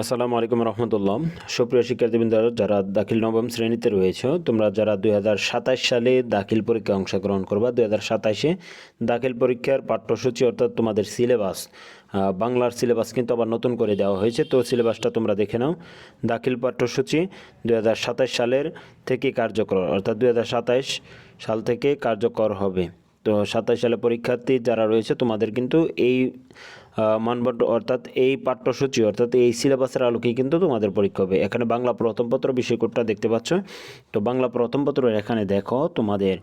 আসসালামু আলাইকুম রহমতুল্লাহ। সুপ্রিয় শিক্ষার্থীবৃন্দ, যারা দাখিল নবম শ্রেণীতে রয়েছে, তোমরা যারা দু হাজার সাতাশ সালে দাখিল পরীক্ষায় অংশগ্রহণ করবা, দুই হাজার সাতাশে দাখিল পরীক্ষার পাঠ্যসূচি অর্থাৎ তোমাদের সিলেবাস বাংলার সিলেবাস কিন্তু আবার নতুন করে দেওয়া হয়েছে। তো সিলেবাসটা তোমরা দেখে নাও। দাখিল পাঠ্যসূচি দু হাজার সাতাশ সালের থেকে কার্যকর, অর্থাৎ দুই সাল থেকে কার্যকর হবে। তো সাতাশ সালে পরীক্ষার্থী যারা রয়েছে, তোমাদের কিন্তু এই মানবন্ড অর্থাৎ এই পাঠ্যসূচি, অর্থাৎ এই সিলেবাসের আলোকেই কিন্তু তোমাদের পরীক্ষা হবে। এখানে বাংলা প্রথম পত্র বিষয়কোডটা দেখতে পাচ্ছ। তো বাংলা প্রথম পত্র এখানে দেখো তোমাদের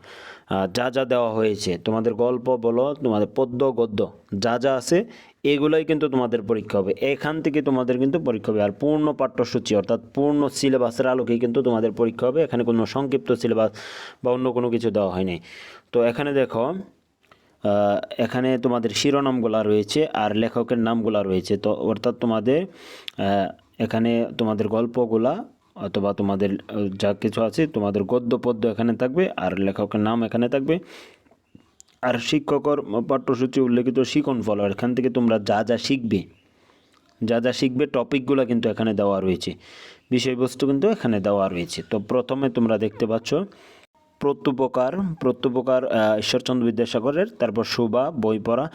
যা যা দেওয়া হয়েছে, তোমাদের গল্প বলো, তোমাদের পদ্য, গদ্য যা যা আছে, এগুলোই কিন্তু তোমাদের পরীক্ষা হবে। এখান থেকে তোমাদের কিন্তু পরীক্ষা হবে। আর পূর্ণ পাঠ্যসূচি, অর্থাৎ পূর্ণ সিলেবাসের আলোকেই কিন্তু তোমাদের পরীক্ষা হবে। এখানে কোনো সংক্ষিপ্ত সিলেবাস বা অন্য কোনো কিছু দেওয়া হয়নি। তো এখানে দেখো এখানে তোমাদের শিরোনামগুলা রয়েছে আর লেখকের নামগুলা রয়েছে। তো অর্থাৎ তোমাদের এখানে তোমাদের গল্পগুলা অথবা তোমাদের যা কিছু আছে তোমাদের গদ্য পদ্য এখানে থাকবে আর লেখকের নাম এখানে থাকবে। আর শিক্ষকর পাঠ্যসূচি উল্লেখিত শিখন ফল এখান থেকে তোমরা যা যা শিখবে, যা যা শিখবে টপিকগুলো কিন্তু এখানে দেওয়া রয়েছে। বিষয়বস্তু কিন্তু এখানে দেওয়া রয়েছে। তো প্রথমে তোমরা দেখতে পাচ্ছ প্রত্যুপকার প্রত্যুপকার ঈশ্বরচন্দ্র বিদ্যাসাগরের, তারপর শোভা, বই পড়া,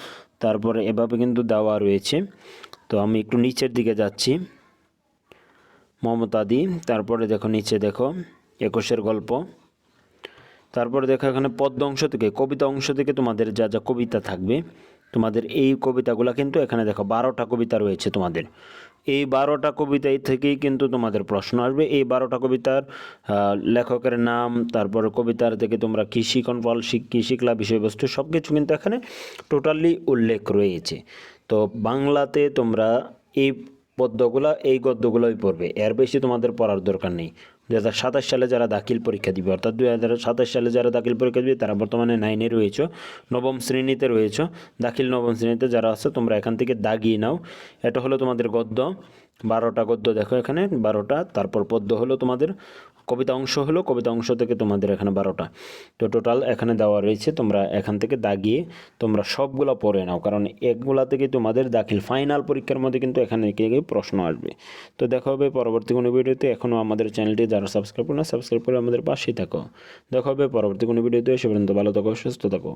তারপরে এভাবে কিন্তু দেওয়া রয়েছে। তো আমি একটু নিচের দিকে যাচ্ছি। মমতাদি তারপরে দেখো নিচে দেখো একুশের গল্প। তারপরে দেখো এখানে পদ্ম অংশ থেকে, কবিতা অংশ থেকে তোমাদের যা যা কবিতা থাকবে, তোমাদের এই কবিতাগুলো কিন্তু এখানে দেখো বারোটা কবিতা রয়েছে তোমাদের। এই বারোটা কবিতাই থেকেই কিন্তু তোমাদের প্রশ্ন আসবে। এই বারোটা কবিতার লেখকের নাম, তারপরে কবিতার থেকে তোমরা কী শিখন শিখ- কী শিখলা, বিষয়বস্তু সব কিছু কিন্তু এখানে টোটালি উল্লেখ রয়েছে। তো বাংলাতে তোমরা এই পদ্যগুলা, এই গদ্যগুলোই পড়বে। এর বেশি তোমাদের পড়ার দরকার নেই। দু হাজার সাতাশ সালে যারা দাখিল পরীক্ষা দিবে, অর্থাৎ দু হাজার সাতাশ সালে যারা দাখিল পরীক্ষা দিবে, তারা বর্তমানে নাইনে রয়েছ, নবম শ্রেণীতে রয়েছ। দাখিল নবম শ্রেণীতে যারা আছে, তোমরা এখান থেকে দাগিয়ে নাও। এটা হলো তোমাদের গদ্য। বারোটা গদ্য দেখো এখানে, বারোটা। তারপর পদ্য হলো তোমাদের, কবিতা অংশ হলো, কবিতা অংশ থেকে তোমাদের এখানে বারোটা। তো টোটাল এখানে দেওয়া রয়েছে, তোমরা এখান থেকে দাগিয়ে তোমরা সবগুলো পড়ে নাও, কারণ একগুলা থেকে তোমাদের দাখিল ফাইনাল পরীক্ষার মধ্যে কিন্তু এখানে প্রশ্ন আসবে। তো দেখা হবে পরবর্তী কোনো ভিডিওতে এখনও আমাদের চ্যানেলটি যারা সাবস্ক্রাইব করে না সাবস্ক্রাইব করে আমাদের পাশেই থাকো। দেখা হবে পরবর্তী কোনো ভিডিওতে, সে পর্যন্ত ভালো থাকো, সুস্থ থাকো।